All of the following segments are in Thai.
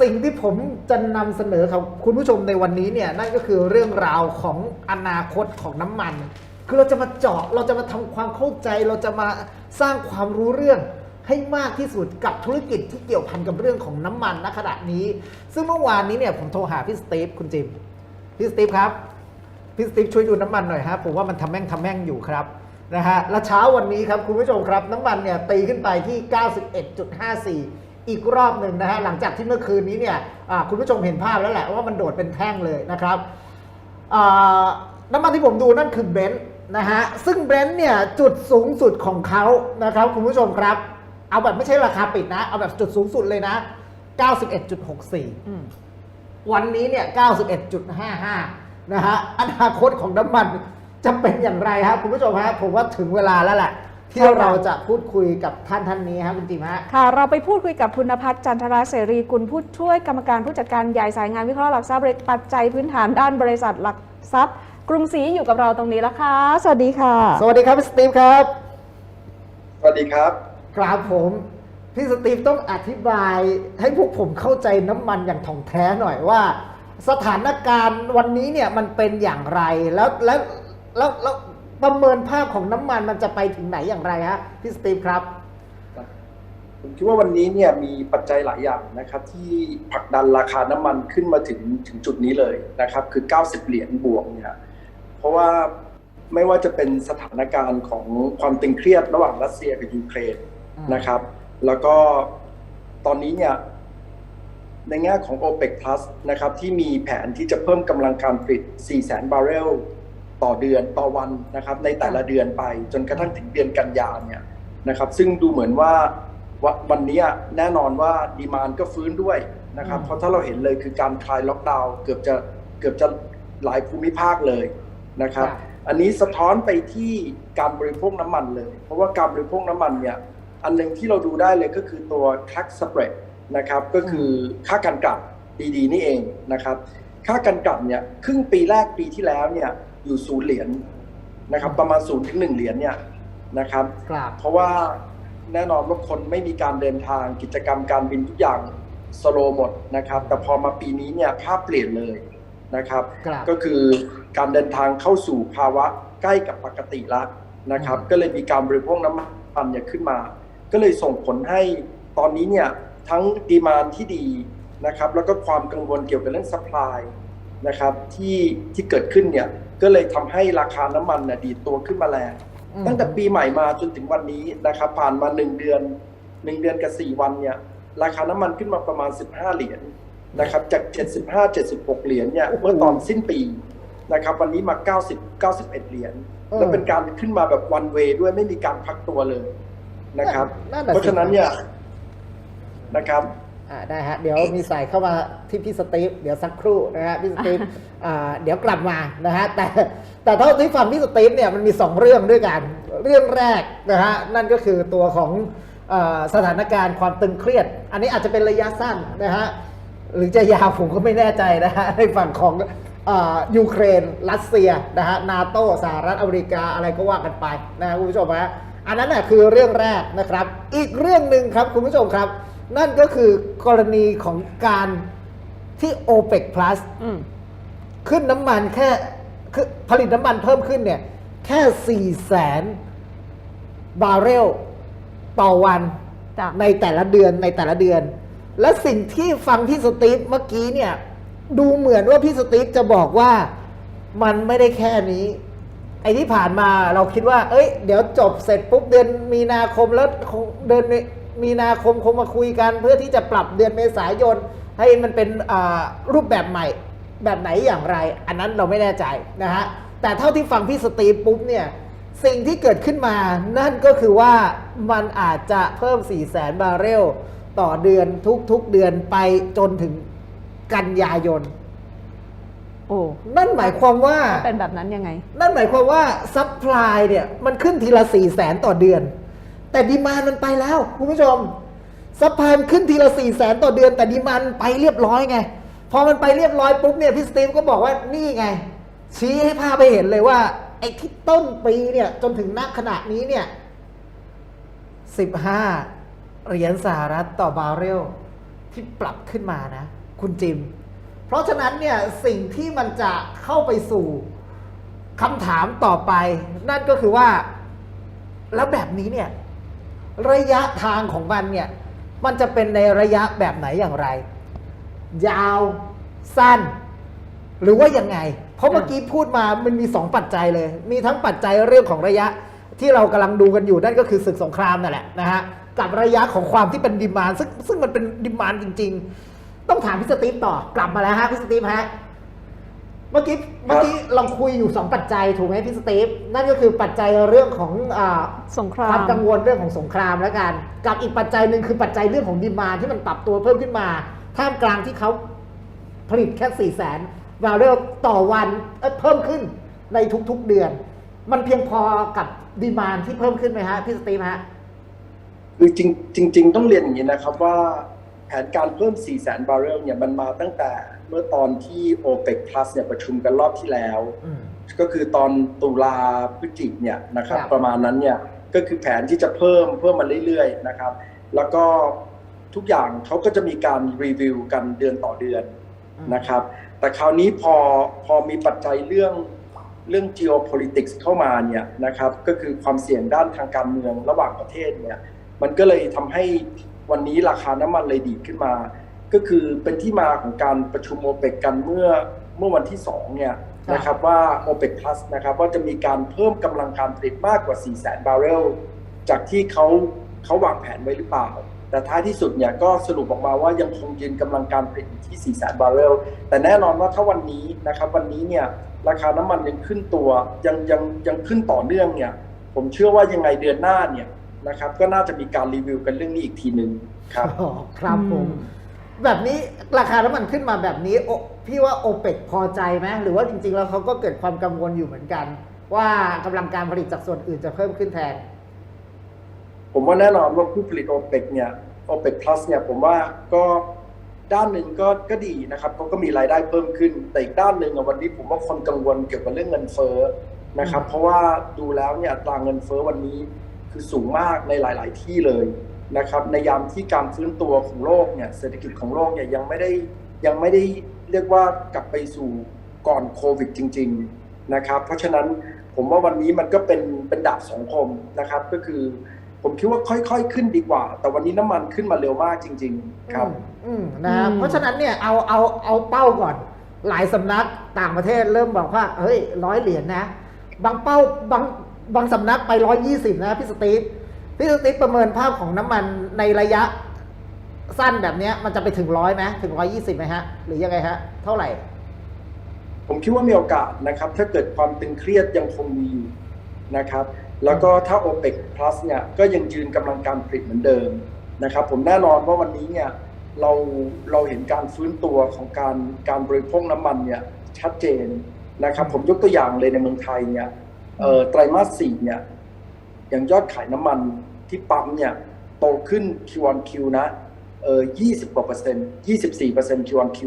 สิ่งที่ผมจะนำเสนอกับคุณผู้ชมในวันนี้เนี่ยนั่นก็คือเรื่องราวของอนาคตของน้ำมัน คือเราจะมาเจาะเราจะมาทำความเข้าใจ เราจะมาสร้างความรู้เรื่องให้มากที่สุดกับธุรกิจที่เกี่ยวพันกับเรื่องของน้ำมันณขณะนี้ ซึ่งเมื่อวานนี้เนี่ยผมโทรหาพี่สตีฟคุณจิมพี่สตีฟครับพี่สติ๊กช่วยดูน้ำมันหน่อยฮะผมว่ามันทำแม่งทำแม่งอยู่ครับนะฮะและเช้าวันนี้ครับคุณผู้ชมครับ น้ำมันเนี่ยตีขึ้นไปที่ 91.54 อีกรอบหนึ่งนะฮะหลังจากที่เมื่อคืนนี้เนี่ยอ่าคุณผู้ชมเห็นภาพแล้วแหละว่ามันโดดเป็นแท่งเลยนะครับอ่าน้ำมันที่ผมดูนั่นคือเบนซ์นะฮะซึ่งเบนซ์เนี่ยจุดสูงสุดของเขานะครับคุณผู้ชมครับ เอาแบบไม่ใช่ราคาปิดนะ เอาแบบจุดสูงสุดเลยนะ 91.64อืมวันนี้เนี่ย 91.55 นะฮะอนาคตของน้ำมันจะเป็นอย่างไรครับคุณผู้ชมฮะผมว่าถึงเวลาแล้วแหละ ที่ใช่ค่ะเราจะพูดคุยกับท่านท่านนี้ครับคุณจิมฮะค่ะ เราไปพูดคุยกับพุณพัฒน์จันทราเสรีกุลผู้ช่วยกรรมการผู้จัดการใหญ่สายงานวิเคราะห์หลักทรัพย์ปัจจัยพื้นฐานด้านบริษัทหลักทรัพย์ กรุงศรีอยู่กับเราตรงนี้แล้วค่ะ สวัสดีค่ะ สวัสดีครับพี่สตีฟครับ สวัสดีครับครับผมพี่สตีฟต้องอธิบายให้พวกผมเข้าใจน้ำมันอย่างถ่องแท้หน่อยว่า สถานการณ์วันนี้เนี่ยมันเป็นอย่างไรแล้วแล้วแล้วแล้ว ประเมินภาพของน้ำมันมันจะไปถึงไหนอย่างไรฮะพี่สตีฟครับ ผมคิดว่าวันนี้เนี่ยมีปัจจัยหลายอย่างนะครับ ที่ผลักดันราคาน้ำมันขึ้นมาถึงถึงจุดนี้เลยนะครับ คือ 90 เหรียญบวกเนี่ยเพราะว่าไม่ว่าจะเป็นสถานการณ์ของความตึงเครียดระหว่างรัสเซียกับยูเครนนะครับ แล้วก็ตอนนี้เนี่ยในแง่ของ OPEC Plus นะครับที่มีแผนที่จะเพิ่มกำลังการผลิต 400,000 บาร์เรล ต่อเดือนต่อวันนะครับ ในแต่ละเดือนไปจนกระทั่งถึงเดือนกันยาเนี่ยนะครับ ซึ่งดูเหมือนว่าวันวันนี้แน่นอนว่าดีมานก็ฟื้นด้วยนะครับอืมเพราะถ้าเราเห็นเลยคือการคลายล็อกดาวน์เกือบจะเกือบจะหลายภูมิภาคเลยนะครับ อันนี้สะท้อนไปที่การบริโภคน้ำมันเลย เพราะว่าการบริโภคน้ำมันเนี่ยอันหนึ่งที่เราดูได้เลยก็คือตัว crack spread นะครับ ก็คือค่าการกลับดีๆนี่เองนะครับ ค่าการกลับเนี่ยครึ่งปีแรกปีที่แล้วเนี่ย อยู่ศูนย์เหรียญนะครับ ประมาณศูนย์ถึงหนึ่งเหรียญเนี่ยนะครับครับ เพราะว่าแน่นอนว่าคนไม่มีการเดินทางกิจกรรมการบินทุกอย่างสโลหมดนะครับ แต่พอมาปีนี้เนี่ยภาพเปลี่ยนเลยนะครับครับก็คือการเดินทางเข้าสู่ภาวะใกล้กับปกติแล้วนะครับอืมก็เลยมีการบริโภคน้ำมันเนี่ยขึ้นมา ก็เลยส่งผลให้ตอนนี้เนี่ยทั้งดีมานที่ดีนะครับ แล้วก็ความกังวลเกี่ยวกับเรื่อง supply นะครับที่ที่เกิดขึ้นเนี่ยก็เลยทำให้ราคาน้ำมันน่ะดีดตัวขึ้นมาแรงอืมตั้งแต่ปีใหม่มาจนถึงวันนี้นะครับผ่านมา1เดือน1เดือนกับ4วันเนี่ยราคาน้ำมันขึ้นมาประมาณ15เหรียญนะครับจาก75 76เหรียญเนี่ยเมื่อตอนสิ้นปีนะครับวันนี้มา90 91เหรียญแล้วเป็นการขึ้นมาแบบวันเวด้วยไม่มีการพักตัวเลยนะครับนั่นน่ะสิเพราะฉะนั้นเนี่ยนะครับ อ่าได้ฮะเดี๋ยวมีสายเข้ามาที่พี่สตีฟเดี๋ยวสักครู่นะฮะพี่สตีฟอ่าเดี๋ยวกลับมานะฮะแต่แต่เท่าที่ฟังพี่สตีฟเนี่ยมันมีสองเรื่องด้วยกัน เรื่องแรกนะฮะนั่นก็คือตัวของอาสถานการณ์ความตึงเครียด อันนี้อาจจะเป็นระยะสั้นนะฮะหรือจะยาวผมก็ไม่แน่ใจนะฮะในฝั่งของอายูเครน รัสเซียนะฮะนาโตสหรัฐอเมริกาอะไรก็ว่ากันไปนะฮะคุณผู้ชมฮะอันนั้นน่ะคือเรื่องแรกนะครับ อีกเรื่องหนึ่งครับคุณผู้ชมครับ นั่นก็คือกรณีของการที่ OPEC Plus อืมขึ้นน้ำมันแค่คือผลิตน้ำมันเพิ่มขึ้นเนี่ย แค่4ี่แสนบาร์เรลต่อวัน จ้ะในแต่ละเดือนในแต่ละเดือน และสิ่งที่ฟังพี่สตีฟเมื่อกี้เนี่ย ดูเหมือนว่าพี่สตีฟจะบอกว่ามันไม่ได้แค่นี้ ไอ้ที่ผ่านมาเราคิดว่า เอ้ย เดี๋ยวจบเสร็จปุ๊บเดือนมีนาคมแล้วคงเดือน มีนาคมคงมาคุยกัน เพื่อที่จะปรับเดือนเมษายน ให้มันเป็นอ่ารูปแบบใหม่แบบไหนอย่างไร อันนั้นเราไม่แน่ใจนะฮะแต่เท่าที่ฟังพี่สตีฟปุ๊บเนี่ยสิ่งที่เกิดขึ้นมานั่นก็คือว่ามันอาจจะเพิ่ม 4 0 0แสนบาร์เรลต่อเดือนทุกๆเดือนไปจนถึงกันยายนโอ้นั่นหมายความว่าเป็นแบบนั้นยังไง นั่นหมายความว่าซัพพลายเนี่ยมันขึ้นทีละ 4 0 0แสนต่อเดือน แต่ดีมานมันไปแล้วคุณผู้ชมซัพพลายมันขึ้นทีละ4 0 0แสนต่อเดือน แต่ดีมานไปเรียบร้อยไง พอมันไปเรียบร้อยปุ๊บเนี่ยพี่สตีฟก็บอกว่านี่ไง ชี้ให้ภาพไปเห็นเลยว่าไอ้ที่ต้นปีเนี่ยจนถึงณขณะนี้เนี่ย15เหรียญสหรัฐต่อบาร์เรลที่ปรับขึ้นมานะ คุณจิม เพราะฉะนั้นเนี่ยสิ่งที่มันจะเข้าไปสู่คำถามต่อไป นั่นก็คือว่า แล้วแบบนี้เนี่ย ระยะทางของมันเนี่ย มันจะเป็นในระยะแบบไหนอย่างไร ยาวสั้น หรือว่ายังไง เพราะเมื่อกี้พูดมามันมีสองปัจจัยเลย มีทั้งปัจจัยเรื่องของระยะที่เรากำลังดูกันอยู่นั่นก็คือศึกสงครามนั่นแหละนะฮะกับระยะของความที่เป็นดิมานซึ่งซึ่งมันเป็นดิมานจริง ๆ ต้องถามพี่สตีฟต่อกลับมาแล้วฮะพี่สตีฟฮะ เมื่อกี้เมื่อกี้เราคุยอยู่สองปัจจัยถูกไหมพี่สตีฟนั่นก็คือปัจจัยเรื่องของอ่าสงครามความกังวลเรื่องของสงครามแล้วกันกับอีกปัจจัยหนึ่งคือปัจจัยเรื่องของดีมานที่มันปรับตัวเพิ่มขึ้นมา ท่ามกลางที่เขาผลิตแค่สี่แสนวาเรลต่อวันเอ้ยเพิ่มขึ้นในทุกๆเดือน มันเพียงพอกับดีมานที่เพิ่มขึ้นไหมฮะพี่สตีฟฮะคือจริงจริง ๆ ต้องเรียนอย่างนี้นะครับว่าแผนการเพิ่ม4 0 0 0 0 0บาร์เรลเนี่ยมันมาตั้งแต่ เมื่อตอนที่ OPEC Plus เนี่ยประชุมกันรอบที่แล้วอืมก็คือตอนตุลาพฤศจิกเนี่ยนะครับครับประมาณนั้นเนี่ยก็คือแผนที่จะเพิ่มเพิ่มมาเรื่อยๆนะครับ แล้วก็ทุกอย่างเขาก็จะมีการรีวิวกันเดือนต่อเดือนนะครับ แต่คราวนี้พอพอมีปัจจัยเรื่องเรื่อง geopolitics เข้ามาเนี่ยนะครับ ก็คือความเสี่ยงด้านทางการเมืองระหว่างประเทศเนี่ย มันก็เลยทำให้วันนี้ราคาน้ำมันเลยดีดขึ้นมา ก็คือเป็นที่มาของการประชุมโอเปกกันเมื่อเมื่อวันที่2เนี่ยนะครับว่า OPEC Plus นะครับว่าจะมีการเพิ่มกำลังการผลิตมากกว่า 4 0 0 0 0 0 บาร์เรลจากที่เขาเขาวางแผนไว้หรือเปล่า แต่ท้ายที่สุดเนี่ยก็สรุปออกมาว่ายังคงยืนกำลังการผลิตอยู่ที่ 4 0 0 0 0 0 บาร์เรลแต่แน่นอนว่าถ้าวันนี้นะครับวันนี้เนี่ยราคาน้ำมันยังขึ้นตัวยังยังยังขึ้นต่อเนื่องเนี่ยผมเชื่อว่ายังไงเดือนหน้าเนี่ยนะครับก็น่าจะมีการรีวิวกันเรื่องนี้อีกทีหนึ่งครับอ๋อครับผมอืม แบบนี้ราคาน้ำมันขึ้นมาแบบนี้โอพี่ว่าโอเปกพอใจไหมหรือว่าจริง ๆ แล้วเขาก็เกิดความกังวลอยู่เหมือนกัน ว่ากำลังการผลิตจากส่วนอื่นจะเพิ่มขึ้นแทน ผมว่าแน่นอนว่าผู้ผลิตโอเปกเนี่ยโอเปก plus เนี่ยผมว่าก็ด้านหนึ่งก็ก็ดีนะครับเขาก็มีรายได้เพิ่มขึ้น แต่อีกด้านหนึ่งวันนี้ผมว่าคนกังวลเกี่ยวกับเรื่องเงินเฟ้อนะครับ เพราะว่าดูแล้วเนี่ยอัตราเงินเฟ้อวันนี้คือสูงมากในหลาย ๆ ที่เลย นะครับในยามที่การฟื้นตัวของโลกเนี่ยเศรษฐกิจของโลกเนี่ยยังไม่ได้ยังไม่ได้เรียกว่ากลับไปสู่ก่อนโควิดจริง ๆนะครับ เพราะฉะนั้นผมว่าวันนี้มันก็เป็นเป็นดาบสองคมนะครับ ก็คือ ผมคิดว่าค่อยๆขึ้นดีกว่า แต่วันนี้น้ำมันขึ้นมาเร็วมากจริง ๆ ครับ อืมอืมนะอืมเพราะฉะนั้นเนี่ยเอาเอาเอาเป้าก่อน หลายสำนักต่างประเทศเริ่มบอกว่าเฮ้ยร้อยเหรียญนะ บางเป้าบางบางสำนักไปร้อยยี่สิบนะพี่สตีฟ พี่สตีฟประเมินภาพของน้ำมันในระยะสั้นแบบเนี้ยมันจะไปถึงร้อยไหมถึงร้อยยี่สิบไหมฮะ หรือยังไงฮะ เท่าไหร่ ผมคิดว่ามีโอกาสนะครับ ถ้าเกิดความตึงเครียดยังคงมีอยู่นะครับ แล้วก็ถ้า OPEC Plus เนี่ยก็ยังยืนกำลังการผลิตเหมือนเดิมนะครับ ผมแน่นอนว่าวันนี้เนี่ยเราเราเห็นการฟื้นตัวของการการบริโภคน้ำมันเนี่ยชัดเจนนะครับ ผมยกตัวอย่างเลยในเมืองไทยเนี่ยเอ่อไตรมาสสี่เนี่ย อย่างยอดขายน้ำมันที่ปั๊มเนี่ยโตขึ้น Q on Q นะเออ20กว่าเปอร์เซ็นต์24เปอร์เซ็นต์ Q on Q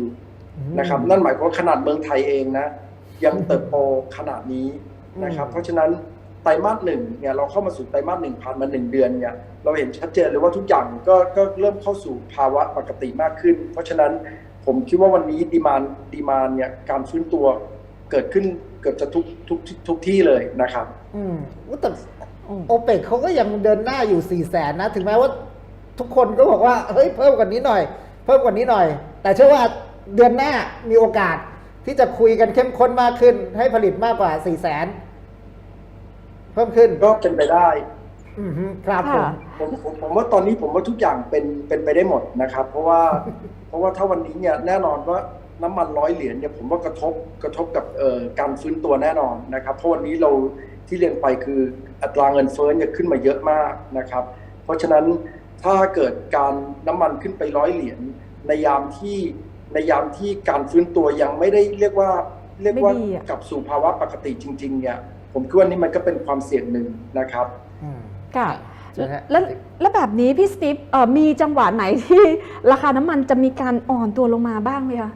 นะครับนั่นหมายความว่าขนาดเมืองไทยเองนะ ยังเติบโตขนาดนี้นะครับอืมเพราะฉะนั้นไตรมาสหนึ่งเนี่ยเราเข้ามาสู่ไตรมาสหนึ่งผ่านมาหนึ่งเดือนเนี่ยเราเห็นชัดเจนเลยว่าทุกอย่างก็ก็เริ่มเข้าสู่ภาวะปกติมากขึ้น เพราะฉะนั้นผมคิดว่าวันนี้ดีมานดีมานเนี่ยการฟื้นตัวเกิดขึ้นเกือบจะทุกทุกทุกทุกที่เลยนะครับ อืมอุ๊ยแต่อืม โอเปกเขาก็ยังเดินหน้าอยู่สี่แสนนะ ถึงแม้ว่าทุกคนก็บอกว่าเฮ้ยเพิ่มกว่านี้หน่อย เพิ่มกว่านี้หน่อย แต่เชื่อว่าเดือนหน้ามีโอกาสที่จะคุยกันเข้มข้นมากขึ้น ให้ผลิตมากกว่าสี่แสนเพิ่มขึ้นก็เป็นไปได้อืมฮึครับผมค่ะผมผมผมว่าตอนนี้ผมว่าทุกอย่างเป็นเป็นไปได้หมดนะครับ เพราะว่าเพราะว่าถ้าวันนี้เนี่ยแน่นอนว่าน้ำมันร้อยเหรียญเนี่ยผมว่ากระทบกระทบกับเอ่อการฟื้นตัวแน่นอนนะครับเพราะวันนี้เรา ที่เรียนไปคืออัตราเงินเฟ้อเนี่ยขึ้นมาเยอะมากนะครับ เพราะฉะนั้นถ้าเกิดการน้ำมันขึ้นไปร้อยเหรียญในยามที่ในยามที่การฟื้นตัวยังไม่ได้เรียกว่าเรียกว่าไม่ดีอะกลับสู่ภาวะปกติจริง ๆ เนี่ย ผมคิดว่านี่มันก็เป็นความเสี่ยงหนึ่งนะครับอืมค่ะใช่ฮะแล้วแล้วแบบนี้พี่สตีฟเอ่อมีจังหวะไหนที่ราคาน้ำมันจะมีการอ่อนตัวลงมาบ้างไหมคะ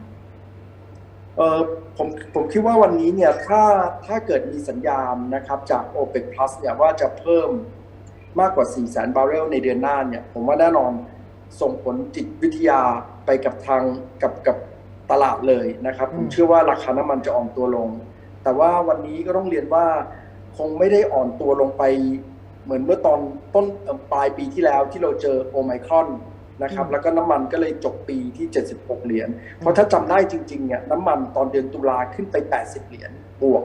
เออผมผมคิดว่าวันนี้เนี่ยถ้าถ้าเกิดมีสัญญาณนะครับจาก OPEC Plus เนี่ยว่าจะเพิ่มมากกว่า 4 0 0 0 0 0 บาร์เรลในเดือนหน้าเนี่ยผมว่าแน่นอนส่งผลจิตวิทยาไปกับทางกับกับตลาดเลยนะครับ ผมอืมเชื่อว่าราคาน้ำมันจะอ่อนตัวลง แต่ว่าวันนี้ก็ต้องเรียนว่าคงไม่ได้อ่อนตัวลงไป เหมือนเมื่อตอนต้นเอ่อปลายปีที่แล้วที่เราเจอโอไมครอน นะครับแล้วก็น้ำมันก็เลยจบปีที่ 76 เหรียญเพราะถ้าจำได้จริงๆเนี่ยน้ำมันตอนเดือนตุลาขึ้นไป 80 เหรียญบวก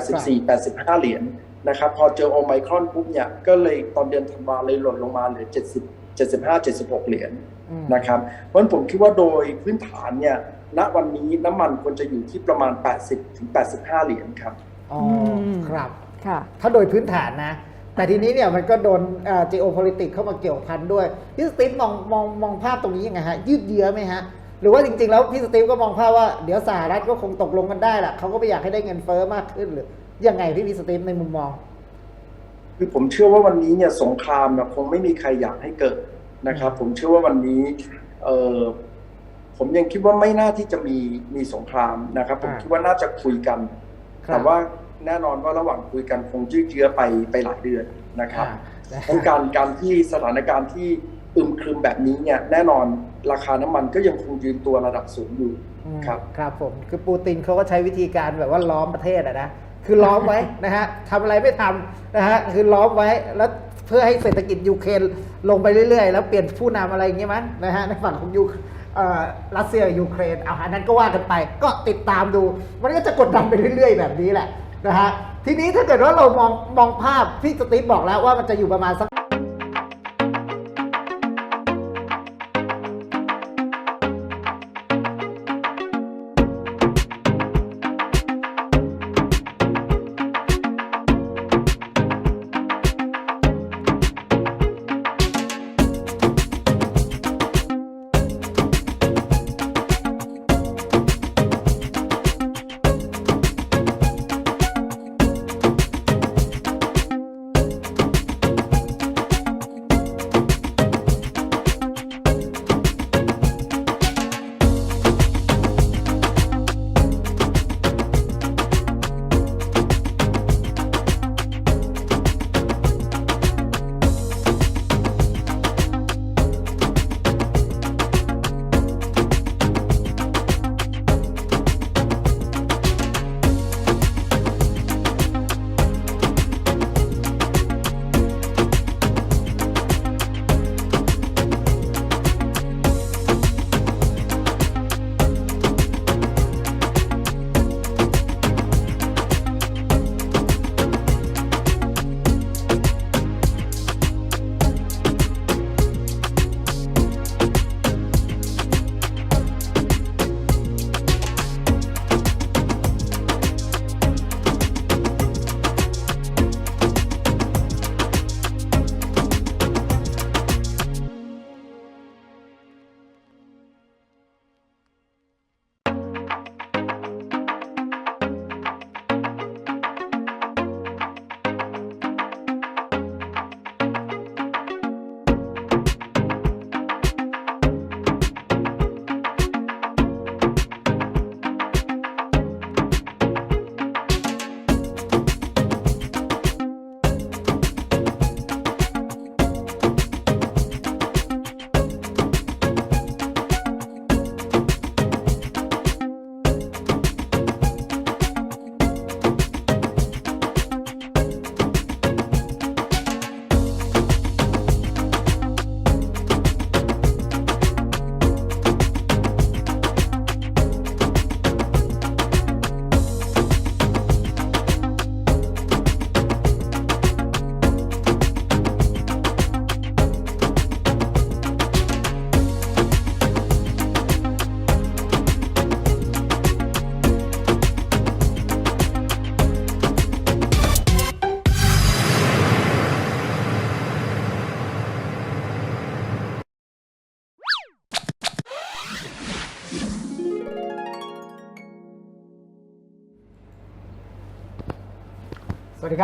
84 85 เหรียญนะครับพอเจอโอไมครอนปุ๊บเนี่ยก็เลยตอนเดือนธันวาเลยหล่นลงมาเหลือ 70 75 76 เหรียญอืมนะครับเพราะฉะนั้นผมคิดว่าโดยพื้นฐานเนี่ยณวันนี้น้ำมันควรจะอยู่ที่ประมาณ 80 ถึง 85 เหรียญครับอ๋ออมครับค่ะถ้าโดยพื้นฐานนะ แต่ทีนี้เนี่ยมันก็โดนเอ่อ geopolitics เข้ามาเกี่ยวพันด้วยพี่สตีฟมองมองมองภาพตรงนี้ยังไงฮะ ยืดเยื้อไหมฮะ หรือว่าจริง ๆ แล้วพี่สตีฟก็มองภาพว่าเดี๋ยวสหรัฐก็คงตกลงกันได้แหละเขาก็ไม่อยากให้ได้เงินเฟ้อมากขึ้นหรือยังไงพี่พี่สตีฟในมุมมอง คือผมเชื่อว่าวันนี้เนี่ยสงครามเนี่ยคงไม่มีใครอยากให้เกิดนะครับ ผมเชื่อว่าวันนี้เออผมยังคิดว่าไม่น่าที่จะมีมีสงครามนะครับ ผมอ่าคิดว่าน่าจะคุยกันครับแต่ว่า แน่นอนว่าระหว่างคุยกันคงยืดเยื้อไปไปหลายเดือนนะครับอ่าต้องการการที่สถานการณ์ที่อึมครึมแบบนี้เนี่ยแน่นอนราคาน้ำมันก็ยังคงยืนตัวระดับสูงอยู่อืมครับครับผมคือปูตินเขาก็ใช้วิธีการแบบว่าล้อมประเทศอะนะคือล้อมไว้นะฮะทำอะไรไม่ทำนะฮะคือล้อมไว้แล้วเพื่อให้เศรษฐกิจยูเครนลงไปเรื่อยๆ แล้วเปลี่ยนผู้นำอะไรอย่างเงี้ยมั้งนะฮะในฝั่งของยูเอ่อรัสเซียยูเครนเอาอันนั้นก็ว่ากันไป ก็ติดตามดู มันก็จะกดดันไปเรื่อยๆ แบบนี้แหละ นะฮะทีนี้ถ้าเกิดว่าเรามองมองภาพพี่สตีฟบอกแล้วว่ามันจะอยู่ประมาณสัก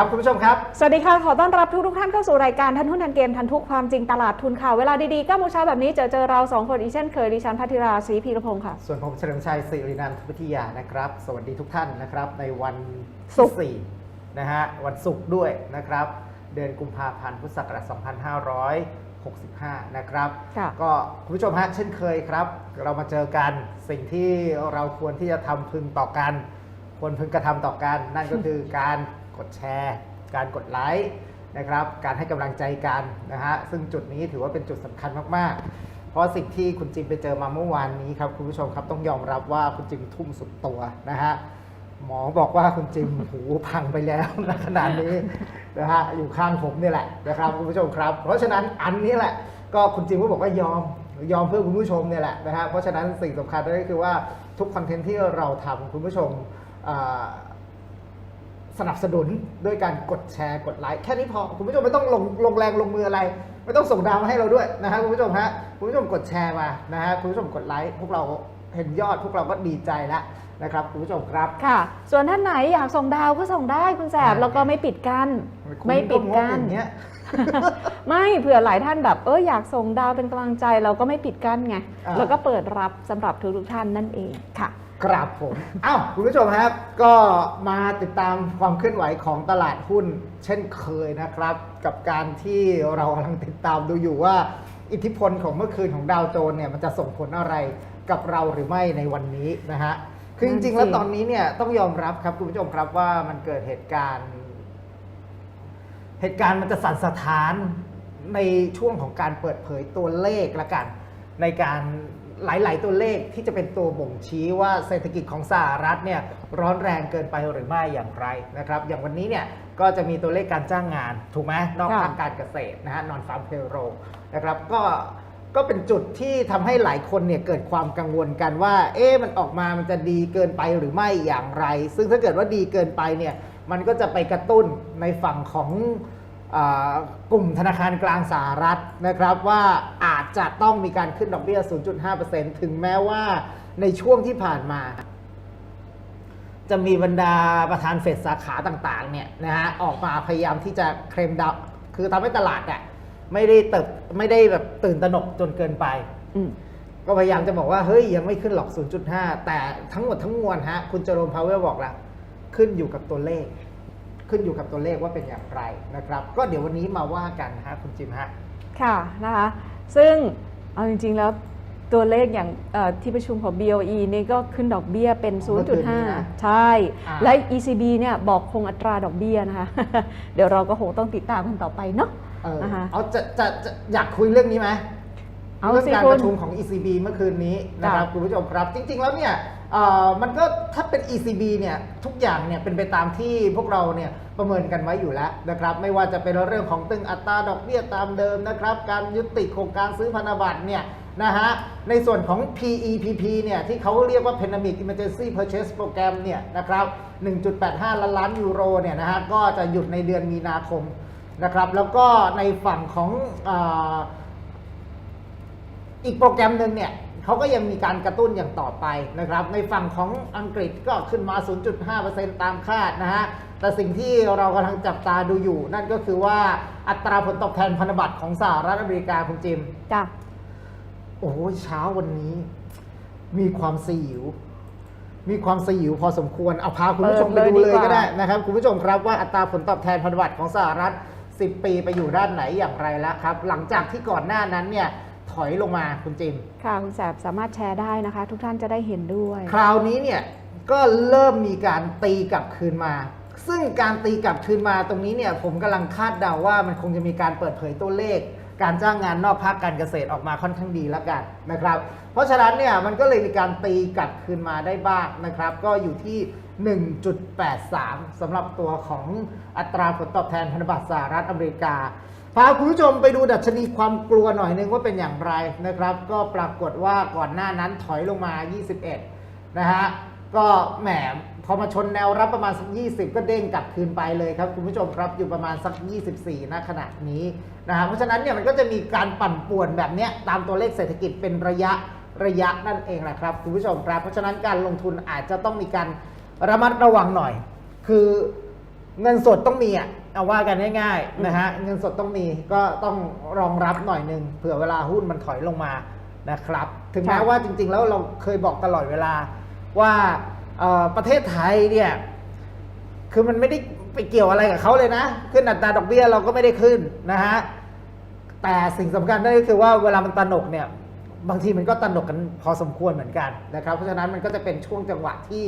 ครับคุณผู้ชมครับ สวัสดีค่ะ ขอต้อนรับทุกทุกๆท่านเข้าสู่รายการทันทุนทันเกมทันทุกความจริงตลาดทุนข่าวเวลาดีๆ9โมงเช้าแบบนี้เจอเจอเราสองคนอีกเช่นเคยดิฉันพัทิราศรีพีรพงศ์ค่ะ ส่วนผมเฉลิมชัยสิรินันทวิทยานะครับ สวัสดีทุกท่านนะครับ ในวันศุที่กร์สี่นะฮะวันศุกร์ด้วยนะครับ เดือนกุมภาพันธ์พุทธศักราช65 นะครับค่ะก็คุณผู้ชมฮะเช่นเคยครับ เรามาเจอกันสิ่งที่เราควรที่จะทำพึงต่อกัน ควรพึงกระทำต่อกัน นั่นก็คือการ กดแชร์ การกดไลค์นะครับ การให้กำลังใจกันนะฮะ ซึ่งจุดนี้ถือว่าเป็นจุดสำคัญมากๆ เพราะสิ่งที่คุณจิมไปเจอมาเมื่อวานนี้ครับคุณผู้ชมครับต้องยอมรับว่าคุณจิมทุ่มสุดตัวนะฮะหมอบอกว่าคุณจิมหูพังไปแล้วณขนาดนี้นะฮะอยู่ข้างผมนี่แหละนะครับคุณผู้ชมครับ เพราะฉะนั้นอันนี้แหละ ก็คุณจิมก็บอกว่ายอมยอมเพื่อคุณผู้ชมเนี่ยแหละนะฮะเพราะฉะนั้นสิ่งสำคัญก็คือว่าทุกคอนเทนต์ที่เราทำคุณผู้ชมอ สนับสนุนด้วยการกดแชร์กดไลค์แค่นี้พอคุณผู้ชมไม่ต้องลงลงแรงลงมืออะไร ไม่ต้องส่งดาวมาให้เราด้วยนะฮะคุณผู้ชมฮะคุณผู้ชมกดแชร์มานะฮะคุณผู้ชมกดไลค์พวกเราเห็นยอดพวกเราก็ดีใจแล้วนะครับคุณผู้ชมครับค่ะ ส่วนท่านไหนอยากส่งดาวก็ส่งได้คุณแสบอ่าแล้วก็ไม่ปิดกั้นไม่ปิดกั้นอย่างเงี้ยไม่เผื่อหลายท่านแบบเอออยากส่งดาวเป็นกำลังใจเราก็ไม่ปิดกั้นไงอ่าแล้วก็เปิดรับสำหรับทุกๆท่านนั่นเองค่ะ ครับผมอ้าวคุณผู้ชมครับ ก็มาติดตามความเคลื่อนไหวของตลาดหุ้น เช่นเคยนะครับ กับการที่เรากำลังติดตามดูอยู่ว่า อิทธิพลของเมื่อคืนของดาวโจนส์เนี่ยมันจะส่งผลอะไรกับเราหรือไม่ในวันนี้นะฮะคือจริงๆ แล้วตอนนี้เนี่ยต้องยอมรับครับคุณผู้ชมครับว่ามันเกิดเหตุการณ์ เหตุการณ์มันจะสั่นสะท้านในช่วงของการเปิดเผยตัวเลขละกัน ในการ หลาย ๆ ตัวเลขที่จะเป็นตัวบ่งชี้ว่าเศรษฐกิจของสหรัฐเนี่ยร้อนแรงเกินไปหรือไม่อย่างไรนะครับอย่างวันนี้เนี่ยก็จะมีตัวเลขการจ้างงานถูกไหมนอกค่ะทางการเกษตรนะฮะนอนฟาร์มเพโรนะครับก็ก็เป็นจุดที่ทำให้หลายคนเนี่ยเกิดความกังวลกันว่า เอ๊ะมันออกมามันจะดีเกินไปหรือไม่อย่างไร ซึ่งถ้าเกิดว่าดีเกินไปเนี่ยมันก็จะไปกระตุ้นในฝั่งของอ่า กลุ่มธนาคารกลางสหรัฐนะครับว่าอาจจะต้องมีการขึ้นดอกเบี้ย 0.5%ถึงแม้ว่าในช่วงที่ผ่านมา จะมีบรรดาประธานเฟดสาขาต่างๆเนี่ยนะฮะออกมาพยายามที่จะเคลมดาวคือทำให้ตลาดอะไม่ได้เติบไม่ได้แบบตื่นตระหนกจนเกินไปอืมก็พยายามจะบอกว่าเฮ้ยยังไม่ขึ้นหรอก 0.5 แต่ทั้งหมดทั้งมวลฮะคุณเจอโรมพาวเวลบอกแล้วขึ้นอยู่กับตัวเลข ขึ้นอยู่กับตัวเลขว่าเป็นอย่างไรนะครับ ก็เดี๋ยววันนี้มาว่ากันฮะคุณจิมฮะ ค่ะนะคะซึ่งเอาจริงๆแล้วตัวเลขอย่างเอ่อที่ประชุมของ BOE นี่ก็ขึ้นดอกเบี้ยเป็นเมื่อคืนนี้นะ0.5 ใช่อ่าและ ECB เนี่ยบอกคงอัตราดอกเบี้ยนะคะ เดี๋ยวเราก็คงต้องติดตามกันต่อไปเนาะเออนะคะเอาจะจะจะอยากคุยเรื่องนี้ไหมเอาเรื่องสิการคุปณระชุมของ ECB เมื่อคืนนี้นะครับจ้ะคุณผู้ชมครับ จริง ๆ แล้วเนี่ย เอ่อมันก็ถ้าเป็น ECB เนี่ยทุกอย่างเนี่ยเป็นไปตามที่พวกเราเนี่ยประเมินกันไว้อยู่แล้วนะครับ ไม่ว่าจะเป็นเรื่องของตึงอัตราดอกเบี้ยตามเดิมนะครับ การยุติโครงการซื้อพันธบัตรเนี่ยนะฮะในส่วนของ PEPP เนี่ยที่เขาเรียกว่า Pandemic Emergency Purchase Program เนี่ยนะครับ 1.85 ล้านล้านยูโรเนี่ยนะฮะก็จะหยุดในเดือนมีนาคมนะครับ แล้วก็ในฝั่งของออีกโปรแกรมหนึ่งเนี่ย เขาก็ยังมีการกระตุ้นอย่างต่อไปนะครับ ในฝั่งของอังกฤษก็ขึ้นมา 0.5%ตามคาดนะฮะ แต่สิ่งที่เรากำลังจับตาดูอยู่ นั่นก็คือว่าอัตราผลตอบแทนพันธบัตรของสหรัฐอเมริกาคุณจิม จ้ะ โอ้ยเช้าวันนี้ มีความสยิว มีความสยิวพอสมควร เอาพาคุณผู้ชมไปดูเลยก็ได้นะครับ คุณผู้ชมครับว่าอัตราผลตอบแทนพันธบัตรของสหรัฐ 10 ปีไปอยู่ด้านไหนอย่างไรแล้วครับ หลังจากที่ก่อนหน้านั้นเนี่ย ถอยลงมาคุณจิม ค่ะคุณแสบสามารถแชร์ได้นะคะ ทุกท่านจะได้เห็นด้วย คราวนี้เนี่ยก็เริ่มมีการตีกลับคืนมา ซึ่งการตีกลับคืนมาตรงนี้เนี่ยผมกำลังคาดเดาว่ามันคงจะมีการเปิดเผยตัวเลข การจ้างงานนอกภาคการเกษตรออกมาค่อนข้างดีแล้วกันนะครับ เพราะฉะนั้นเนี่ยมันก็เลยมีการตีกลับคืนมาได้บ้างนะครับ ก็อยู่ที่ 1.83สำหรับตัวของอัตราผลตอบแทนพันธบัตรสหรัฐอเมริกา พาคุณผู้ชมไปดูดัชนีความกลัวหน่อยนึงว่าเป็นอย่างไรนะครับ ก็ปรากฏว่าก่อนหน้านั้นถอยลงมา 21 นะฮะ ก็แหมพอมาชนแนวรับประมาณสัก 20 ก็เด้งกลับคืนไปเลยครับ คุณผู้ชมครับอยู่ประมาณสัก 24ณขณะนี้นะฮะเพราะฉะนั้นเนี่ยมันก็จะมีการปั่นป่วนแบบเนี้ยตามตัวเลขเศรษฐกิจเป็นระยะระยะนั่นเองแหละครับคุณผู้ชมครับเพราะฉะนั้นการลงทุนอาจจะต้องมีการระมัดระวังหน่อย คือเงินสดต้องมีอะ เอาว่ากันง่ายๆนะฮะเงินสดต้องมีก็ต้องรองรับหน่อยหนึ่งเผื่อเวลาหุ้นมันถอยลงมานะครับ ถึงแม้ค่ะว่าจริงๆแล้วเราเคยบอกตลอดเวลาว่าเอ่อประเทศไทยเนี่ยคือมันไม่ได้ไปเกี่ยวอะไรกับเขาเลยนะ ขึ้นอัตราดอกเบี้ยเราก็ไม่ได้ขึ้นนะฮะแต่สิ่งสำคัญนั่นก็คือว่าเวลามันตระหนกเนี่ย บางทีมันก็ตระหนกกันพอสมควรเหมือนกันนะครับ เพราะฉะนั้นมันก็จะเป็นช่วงจังหวะที่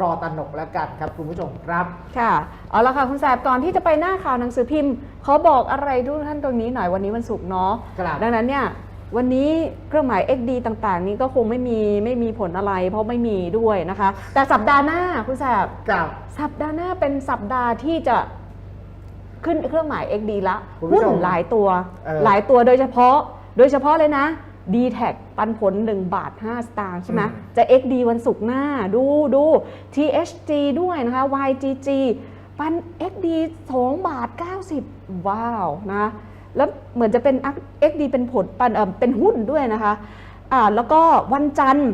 รอตระหนกแล้วกันครับคุณผู้ชมครับค่ะเอาละค่ะคุณแสบก่อนที่จะไปหน้าข่าวหนังสือพิมพ์ขอบอกอะไรทุกท่านตรงนี้หน่อยวันนี้วันศุกร์เนาะครับดังนั้นเนี่ยวันนี้เครื่องหมาย XD ต่างๆ นี้ก็คงไม่มีไม่มีผลอะไร เพราะไม่มีด้วยนะคะ แต่สัปดาห์หน้าคุณแสบกับสัปดาห์หน้าเป็นสัปดาห์ที่จะขึ้นเครื่องหมาย XD ละคุณผู้หุ้นชมหลายตัวเออหลายตัวโดยเฉพาะ โดยเฉพาะเลยนะ d t แทปันผล 1 บาท 5 สตางค์ใช่ไหมอืมจะ XD วันศุกร์หน้าดูดู THG ด้วยนะคะ YGG ปัน XD 2 บาท 90 ว้าวนะแล้วเหมือนจะเป็น XD เป็นผลปันเออเป็นหุ้นด้วยนะคะอ่าแล้วก็วันจันทร์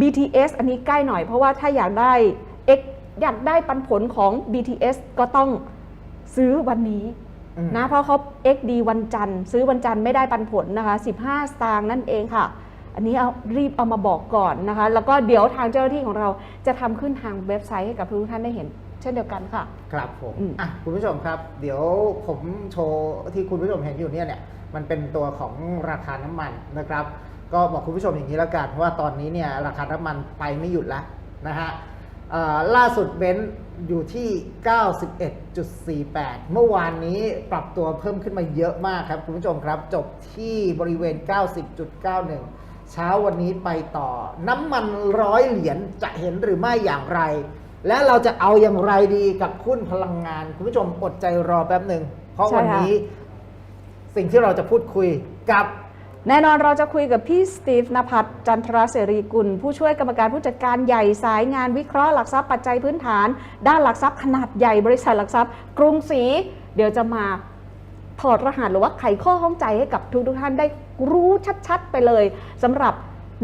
BTS อันนี้ใกล้หน่อยเพราะว่าถ้าอยากได้ X อยากได้ปันผลของ BTS ก็ต้องซื้อวันนี้อืม นะเพราะเขา XD วันจันทร์ ซื้อวันจันทร์ไม่ได้ปันผลนะคะ15 สตางค์นั่นเองค่ะ อันนี้เอารีบเอามาบอกก่อนนะคะ แล้วก็เดี๋ยวทางเจ้าหน้าที่ของเราจะทำขึ้นทางเว็บไซต์ให้กับทุกท่านได้เห็น เช่นเดียวกันค่ะ ครับผมอืมอะคุณผู้ชมครับ เดี๋ยวผมโชว์ที่คุณผู้ชมเห็นอยู่เนี่ยเนี่ยมันเป็นตัวของราคาน้ำมันนะครับ ก็บอกคุณผู้ชมอย่างนี้แล้วกันเพราะว่าตอนนี้เนี่ยราคาน้ำมันไปไม่หยุดแล้วนะฮะเอ่อล่าสุดเบนซ์ อยู่ที่ 91.48 เมื่อวานนี้ปรับตัวเพิ่มขึ้นมาเยอะมากครับคุณผู้ชมครับ จบที่บริเวณ 90.91 เช้าวันนี้ไปต่อ น้ำมันร้อยเหรียญจะเห็นหรือไม่อย่างไร และเราจะเอาอย่างไรดีกับหุ้นพลังงาน คุณผู้ชมอดใจรอแป๊บหนึ่ง เพราะใช่วันค่ะนี้สิ่งที่เราจะพูดคุยกับ แน่นอนเราจะคุยกับพี่สตีฟนภัทรจันทรเสรีกุล ผู้ช่วยกรรมการผู้จัดการใหญ่สายงานวิเคราะห์หลักทรัพย์ปัจจัยพื้นฐาน ด้านหลักทรัพย์ขนาดใหญ่บริษัทหลักทรัพย์ กรุงศรีเดี๋ยวจะมาถอดรหัสหรือว่าไขข้อข้องใจให้กับทุกทุกท่านได้รู้ชัดๆ ไปเลยสำหรับ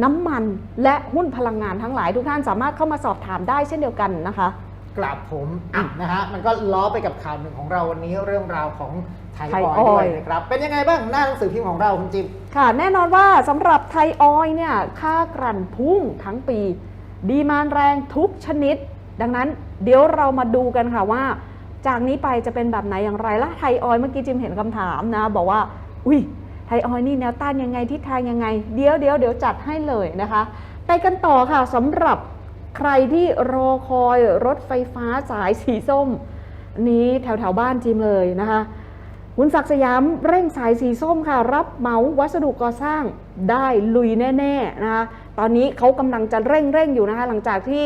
น้ำมันและหุ้นพลังงานทั้งหลายทุกท่านสามารถเข้ามาสอบถามได้เช่นเดียวกันนะคะกราบผมะนะฮะมันก็ล้อไปกับข่าวหนึ่งของเราวันนี้เรื่องราวของ ไทยไทยออยล์ด้วยออยล์นะครับ เป็นยังไงบ้างหน้าหนังสือพิมพ์ของเราคุณจิมค่ะแน่นอนว่าสำหรับไทยออยล์เนี่ยค่ากลั่นพุ่งทั้งปี ดีมานแรงทุกชนิด ดังนั้นเดี๋ยวเรามาดูกันค่ะว่า จากนี้ไปจะเป็นแบบไหนอย่างไรและไทยออยล์เมื่อกี้จิมเห็นคำถามนะ บอกว่า อุ้ยไทยออยล์นี่แนวต้านยังไงทิศทางยังไง เดี๋ยวเดี๋ยวเดี๋ยวจัดให้เลยนะคะ ไปกันต่อค่ะสำหรับใครที่รอคอยรถไฟฟ้าสายสีส้มอันนี้แถวแถวๆบ้านจิมเลยนะคะ คุณศักดิ์สยามเร่งสายสีส้มค่ะ รับเหมาวัสดุก่อสร้างได้ลุยแน่ๆนะคะตอนนี้เขากำลังจะเร่งเร่งอยู่นะคะ หลังจากที่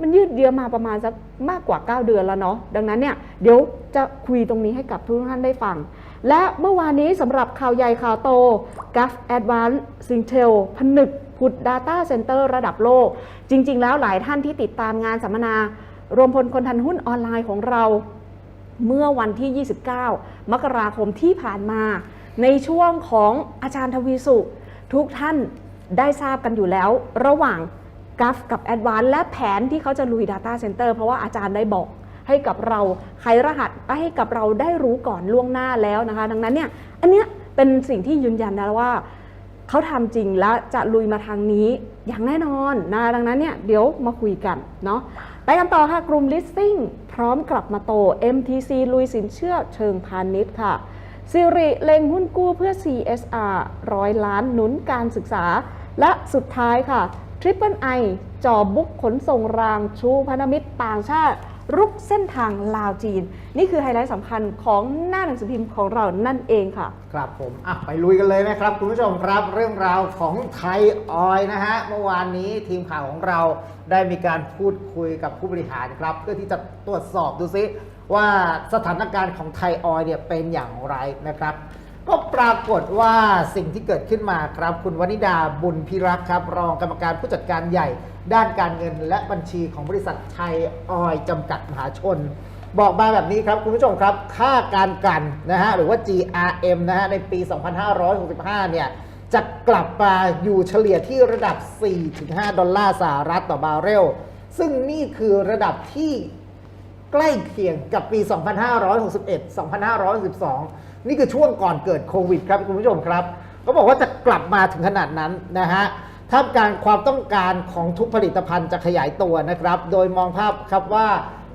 มันยืดเยื้อมาประมาณสักมากกว่า 9 เดือนแล้วเนาะดังนั้นเนี่ยเดี๋ยวจะคุยตรงนี้ให้กับทุกท่านได้ฟัง และเมื่อวานนี้สำหรับข่าวใหญ่ข่าวโต g u f Advanced Sintel ผนึกผุด Data Center ระดับโลก จริง ๆ แล้วหลายท่านที่ติดตามงานสัมมนารวมพลคนทันหุ้นออนไลน์ของเรา เมื่อวันที่ 29 มกราคมที่ผ่านมา ในช่วงของอาจารย์ทวีสุทุกท่านได้ทราบกันอยู่แล้ว ระหว่างกัฟกับ a d v a n c e และแผนที่เขาจะลุย Data Center เพราะว่าอาจารย์ได้บอกให้กับเราไขรหัสให้กับเราได้รู้ก่อนล่วงหน้าแล้วนะคะ ดังนั้นเนี่ยอันเนี้ยเป็นสิ่งที่ยืนยันนะว่าเขาทำจริงแล้วจะลุยมาทางนี้อย่างแน่นอนนะดังนั้นเนี่ยเดี๋ยวมาคุยกันเนาะ กันต่อค่ะกลุ่ม listing พร้อมกลับมาโต MTC ลุยสินเชื่อเชิงพาณิชย์ค่ะสิริเล็งหุ้นกู้เพื่อ CSR ร้อยล้านหนุนการศึกษา และสุดท้ายค่ะ Triple I จอบุกขนส่งรางชูพนมิตรต่างชาติ รุกเส้นทางลาวจีน นี่คือไฮไลท์สำคัญของหน้าหนังสือพิมพ์ของเรานั่นเองค่ะ ครับผมอะไปลุยกันเลยนะครับ คุณผู้ชมครับเรื่องราวของไทยออยนะฮะเมื่อวานนี้ทีมข่าวของเราได้มีการพูดคุยกับผู้บริหารครับ เพื่อที่จะตรวจสอบดูซิว่าสถานการณ์ของไทยออยเนี่ยเป็นอย่างไรนะครับก็ปรากฏว่าสิ่งที่เกิดขึ้นมาครับ คุณวนิดาบุญพิรักษ์ครับ รองกรรมการผู้จัดการใหญ่ ด้านการเงินและบัญชีของบริษัทไทยออยจำกัดมหาชน บอกมาแบบนี้ครับคุณผู้ชมครับ ค่าการกันนะฮะหรือว่า GRM นะฮะในปี 2565 เนี่ยจะกลับมาอยู่เฉลี่ยที่ระดับ 4-5 ดอลลาร์สหรัฐต่อบาร์เรล ซึ่งนี่คือระดับที่ใกล้เคียงกับปี 2561 2562 นี่คือช่วงก่อนเกิดโควิดครับคุณผู้ชมครับเขาบอกว่าจะกลับมาถึงขนาดนั้นนะฮะ ท่ามกลางความต้องการของทุกผลิตภัณฑ์จะขยายตัวนะครับ โดยมองภาพครับว่า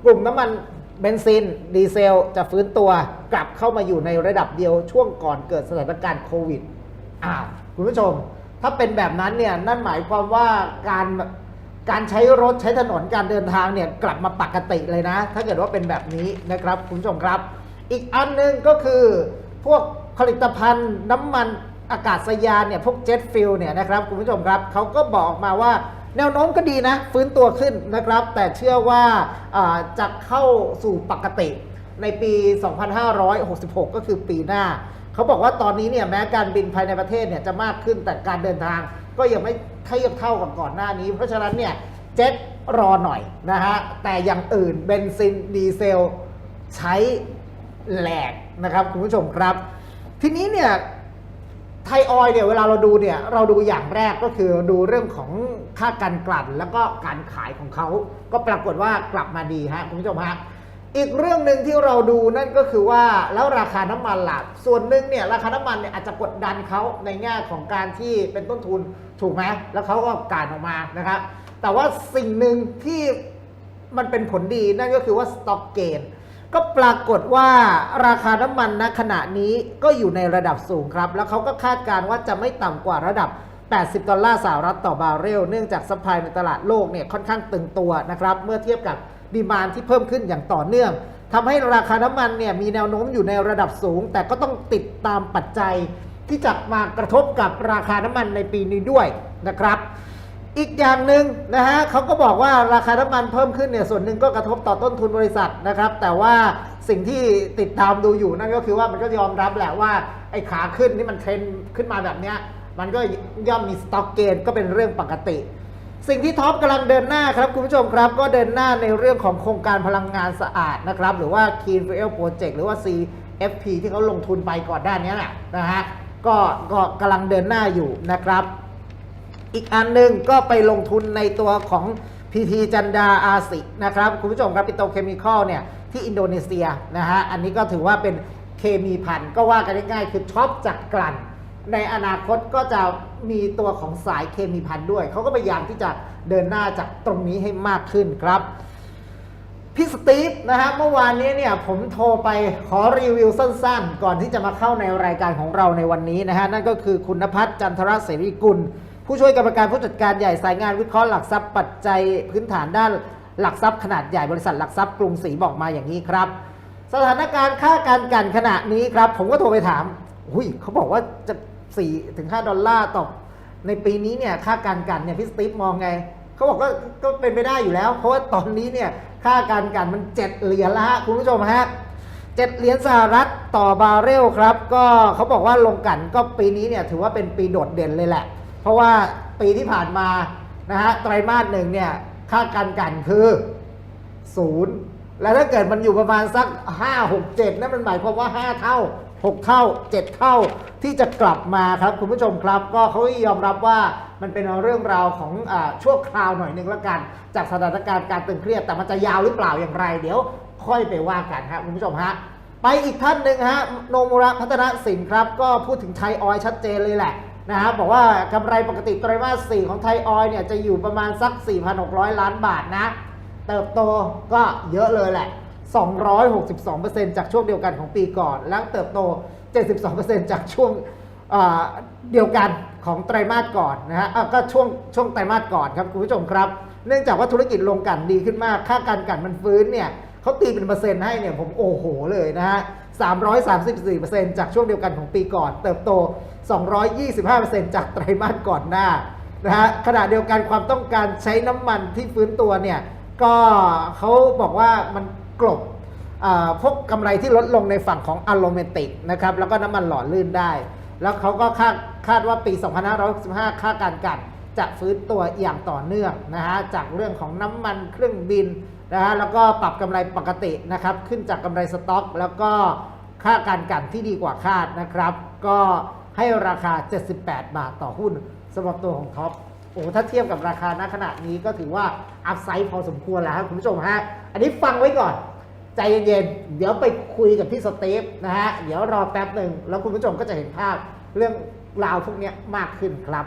กลุ่มน้ำมันเบนซิน ดีเซล จะฟื้นตัวกลับเข้ามาอยู่ในระดับเดียวช่วงก่อนเกิดสถานการณ์โควิดอ้าวคุณผู้ชม ถ้าเป็นแบบนั้นเนี่ยนั่นหมายความว่าการการใช้รถใช้ถนนการเดินทางเนี่ยกลับมาปกติเลยนะ ถ้าเกิดว่าเป็นแบบนี้นะครับคุณผู้ชมครับ อีกอันหนึงก็คือพวกผลิตภัณฑ์น้ำมัน อากาศยานเนี่ยพวกเจ็ตฟิลเนี่ยนะครับคุณผู้ชมครับเขาก็บอกมาว่าแนวโน้มก็ดีนะ ฟื้นตัวขึ้นนะครับ แต่เชื่อว่าจะเข้าสู่ปกติในปี 2566 ก็คือปีหน้า เขาบอกว่าตอนนี้เนี่ยแม้การบินภายในประเทศเนี่ยจะมากขึ้นแต่การเดินทางก็ยังไม่เทียบเท่ากับก่อนหน้านี้ เพราะฉะนั้นเนี่ยเจ็ตรอหน่อยนะฮะ แต่อย่างอื่นเบนซินดีเซลใช้แหลกนะครับคุณผู้ชมครับ ทีนี้เนี่ย ไทยออยเนี่ยเวลาเราดูเนี่ยเราดูอย่างแรกก็คือดูเรื่องของค่าการกลั่นแล้วก็การขายของเขาก็ปรากฏว่ากลับมาดีฮะคุณผู้ชมฮะอีกเรื่องหนึ่งที่เราดูนั่นก็คือว่าแล้วราคาน้ำมันล่ะส่วนหนึ่งเนี่ยราคาน้ำมันเนี่ยอาจจะกดดันเขาในแง่ของการที่เป็นต้นทุนถูกไหมแล้วเขาก็การออกมานะครับแต่ว่าสิ่งหนึ่งที่มันเป็นผลดีนั่นก็คือว่าสต็อกเกน ก็ปรากฏว่าราคาน้ำมันณขณะนี้ก็อยู่ในระดับสูงครับ แล้วเขาก็คาดการณ์ว่าจะไม่ต่ำกว่าระดับ 80 ดอลลาร์สหรัฐต่อบาร์เรล เนื่องจากสปายในตลาดโลกเนี่ยค่อนข้างตึงตัวนะครับ เมื่อเทียบกับดีมานที่เพิ่มขึ้นอย่างต่อเนื่องทำให้ราคาน้ำมันเนี่ยมีแนวโน้มอยู่ในระดับสูง แต่ก็ต้องติดตามปัจจัยที่จะมากระทบกับราคาน้ำมันในปีนี้ด้วยนะครับ อีกอย่างหนึ่งนะฮะเขาก็บอกว่าราคาน้ำมันเพิ่มขึ้นเนี่ยส่วนหนึ่งก็กระทบต่อต้นทุนบริษัทนะครับ แต่ว่าสิ่งที่ติดตามดูอยู่นั่นก็คือว่ามันก็ยอมรับแหละว่าไอ้ขาขึ้นนี่มันเทรนขึ้นมาแบบเนี้ยมันก็ย่อมมีสต็อกเกนก็เป็นเรื่องปกติ สิ่งที่ท็อปกำลังเดินหน้าครับคุณผู้ชมครับ ก็เดินหน้าในเรื่องของโครงการพลังงานสะอาดนะครับ หรือว่า Clean Fuel Project หรือว่า CFP ที่เขาลงทุนไปก่อนด้านนี้แหละนะฮะก็ก็กำลังเดินหน้าอยู่นะครับ อีกอันหนึ่งก็ไปลงทุนในตัวของ PT จันดาอาสินะครับ คุณผู้ชมครับปิโตเคมีคอลเนี่ยที่อินโดนีเซียนะฮะอันนี้ก็ถือว่าเป็นเคมีพันก็ว่ากันง่ายๆคือช็อปจากกลั่น ในอนาคตก็จะมีตัวของสายเคมีพันด้วย เขาก็พยายามที่จะเดินหน้าจากตรงนี้ให้มากขึ้นครับพี่สตีฟนะฮะเมื่อวานนี้เนี่ยผมโทรไปขอรีวิวสั้นๆ ก่อนที่จะมาเข้าในรายการของเราในวันนี้นะฮะนั่นก็คือคุณนภัสจันทรเสรีกุล ผู้ช่วยกรรมการผู้จัดการใหญ่สายงานวิเคราะห์หลักทรัพย์ปัจจัยพื้นฐานด้านหลักทรัพย์ขนาดใหญ่บริษัทหลักทรัพย์กรุงศรีบอกมาอย่างนี้ครับ สถานการณ์ค่าการกันขณะนี้ครับ ผมก็โทรไปถามอุ้ยเขาบอกว่าจะ4ถึง5ดอลลาร์ต่อในปีนี้เนี่ยค่าการกันเนี่ยพี่สตีฟมองไงเขาบอกก็ก็เป็นไปได้อยู่แล้ว เพราะว่าตอนนี้เนี่ยค่าการกันมันเจ็ดเหรียญละฮะคุณผู้ชมฮะเจ็ดเหรียญสหรัฐต่อบาร์เรลครับ ก็เขาบอกว่าลงกันก็ปีนี้เนี่ยถือว่าเป็นปีโดดเด่นเลยแหละ ราะว่าปีที่ผ่านมานะฮะไตรมาสหนึ่งเนี่ยค่าการกันคือศูนย์แล้วถ้าเกิดมันอยู่ประมาณสัก 5 6 7นั่นมันหมายความว่า 5 เท่า 6 เท่า 7 เท่าที่จะกลับมาครับคุณผู้ชมครับ ก็เขายอมรับว่ามันเป็นเรื่องราวของอชั่วคราวหน่อยหนึ่งละกัน จากสถานการณ์การตึงเครียดแต่มันจะยาวหรือเปล่าอย่างไร เดี๋ยวค่อยไปว่ากันครับคุณผู้ชมฮะไปอีกท่านหนึ่งฮะโนมุระพัฒนสินครับ ก็พูดถึงไทยออยลชัดเจนเลยแหละ นะฮะบอกว่ากำไรปกติไตรมาส 4 ของไทยออยเนี่ยจะอยู่ประมาณสัก 4,600 ล้านบาทนะ เติบโตก็เยอะเลยแหละ 262%จากช่วงเดียวกันของปีก่อน แล้วเติบโต 72%จากช่วงเดียวกันของไตรมาสก่อนนะฮะก็ช่วงช่วงไตรมาสก่อนครับคุณผู้ชมครับ เนื่องจากว่าธุรกิจลงกันดีขึ้นมาก ค่าการกันมันฟื้นเนี่ยเขาตีเป็นเปอร์เซ็นต์ให้เนี่ยผมโอ้โหเลยนะฮะ 334%จากช่วงเดียวกันของปีก่อน เติบโต 225%จากไตรมาสก่อนหน้านะฮะขณะเดียวกันความต้องการใช้น้ำมันที่ฟื้นตัวเนี่ยก็เขาบอกว่ามันกลบพวกกำไรที่ลดลงในฝั่งของอะโลเมติกนะครับแล้วก็น้ำมันหล่อลื่นได้ แล้วเขาก็คาดคาดว่าปี 2565 ค่าการกันจะฟื้นตัวอย่างต่อเนื่องนะฮะจากเรื่องของน้ำมันเครื่องบิน นะฮะแล้วก็ปรับกำไรปกตินะครับ ขึ้นจากกำไรสต็อก แล้วก็ค่าการกันที่ดีกว่าคาดนะครับ ก็ให้ราคา 78 บาทต่อหุ้นสำหรับตัวของท็อปโอ้ถ้าเทียบกับราคาณขณะนี้ก็ถือว่าอัพไซด์พอสมควรแล้วครับคุณผู้ชมฮะอันนี้ฟังไว้ก่อน ใจเย็นๆ เดี๋ยวไปคุยกับพี่สเตฟนะฮะ เดี๋ยวรอแป๊บหนึ่งแล้วคุณผู้ชมก็จะเห็นภาพเรื่องราวพวกเนี้ยมากขึ้นครับ